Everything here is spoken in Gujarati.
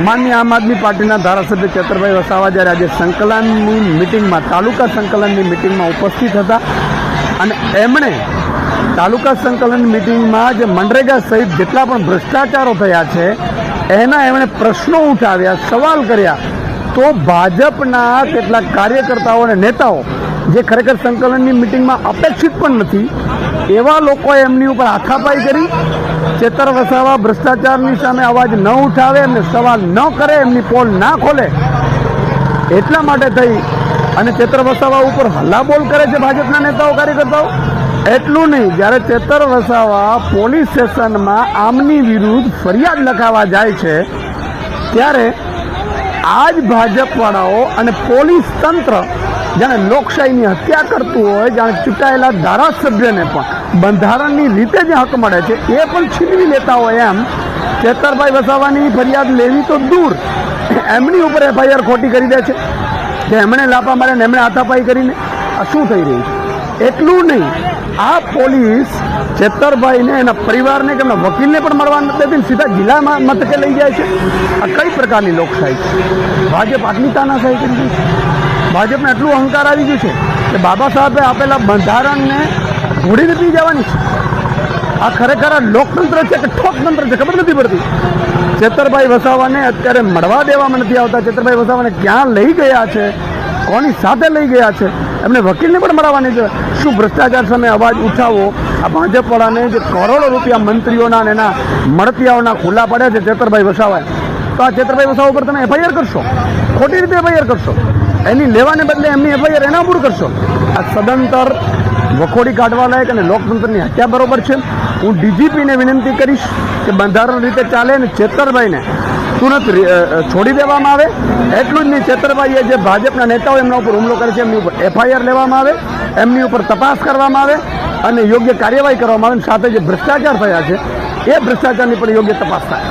માન્ય આમ આદમી પાર્ટીના ધારાસભ્ય ચેતરભાઈ વસાવા જ્યારે આજે સંકલનની મિટિંગમાં, તાલુકા સંકલનની મિટિંગમાં ઉપસ્થિત હતા અને એમણે તાલુકા સંકલન મિટિંગમાં જે મનરેગા સહિત જેટલા પણ ભ્રષ્ટાચારો થયા છે, એના એમણે પ્રશ્નો ઉઠાવ્યા, સવાલ કર્યા. તો ભાજપના કેટલાક કાર્યકર્તાઓ અને નેતાઓ, જે ખરેખર સંકલનની મિટિંગમાં અપેક્ષિત પણ નથી એવા લોકોએ એમની ઉપર આખાપાઈ કરી, ચેતર વસાવા, ભ્રષ્ટાચારની સામે અવાજ ન ઉઠાવે એમને સવાલ ન કરે, એમની પોલ ના ખોલે. એટલા માટે થઈ અને ચેતર વસાવા ઉપર હલ્લાબોલ કરે છે ભાજપના નેતાઓ, કાર્યકર્તાઓ. એટલું નહીં, જ્યારે ચેતર વસાવા પોલીસ સ્ટેશનમાં આમની વિરુદ્ધ ફરિયાદ લખાવા જાય છે, ત્યારે આ જ ભાજપવાળાઓ અને પોલીસ તંત્ર જાણે લોકશાહીની હત્યા કરતું હોય, જાણે ચૂંટાયેલા ધારાસભ્યને પણ. બંધારણની રીતે જે હક મળે છે. એ પણ છીનવી લેતા હોય એમ. ચેતરભાઈ વસાવાની ફરિયાદ લેવી તો દૂર. એમની ઉપર એફઆઈઆર ખોટી કરી દે છે. કે એમણે લાપા મારે ને એમણે હાથાપાઈ કરીને. આ શું થઈ રહ્યું છે? એટલું નહીં. આ પોલીસ ચેતરભાઈને એના પરિવારને કે એમના વકીલને પણ મળવા નથી દેતી સીધા જિલ્લામાં મથકે લઈ જાય છે. આ કઈ પ્રકારની લોકશાહી છે? ભાજપ આટલી તાનાશાહી કરી છે? ભાજપને એટલું અહંકાર આવી ગયું છે કે બાબા સાહેબે આપેલા બંધારણને ઘોડીને પી જવાની. છે આ ખરેખર આ લોકતંત્ર છે કે ઠોકતંત્ર છે? ખબર નથી પડતી. ચેતરભાઈ વસાવાને અત્યારે મળવા દેવામાં નથી આવતા. ચેતરભાઈ વસાવાને ક્યાં લઈ ગયા છે? કોની સાથે લઈ ગયા છે? એમને વકીલને પણ મળવાની છે. શું ભ્રષ્ટાચાર સામે અવાજ ઉઠાવો? આ ભાજપવાળાને જે કરોડો રૂપિયા મંત્રીઓના અને એના મળતિયાઓના ખુલ્લા પડ્યા છે ચેતરભાઈ વસાવાએ. તો આ ચેતરભાઈ વસાવા ઉપર તમે એફઆઈઆર કરશો? ખોટી રીતે એફઆઈઆર કરશો? એની લેવાને બદલે એમની એફઆઈઆર એના પૂર કરશો. આ સદંતર વખોડી કાઢવા લાયક અને લોકતંત્રની હત્યા બરોબર છે. હું ડીજીપીને વિનંતી કરીશ કે બંધારણ રીતે ચાલે અને ચેતરભાઈને તુરંત છોડી દેવામાં આવે. એટલું જ નહીં, ચેતરભાઈએ જે ભાજપના નેતાઓ એમના ઉપર હુમલો કરે છે, એમની ઉપર એફઆઈઆર લેવામાં આવે, એમની ઉપર તપાસ કરવામાં આવે અને યોગ્ય કાર્યવાહી કરવામાં આવે અને સાથે જે ભ્રષ્ટાચાર થયા છે, એ ભ્રષ્ટાચારની પણ યોગ્ય તપાસ થાય.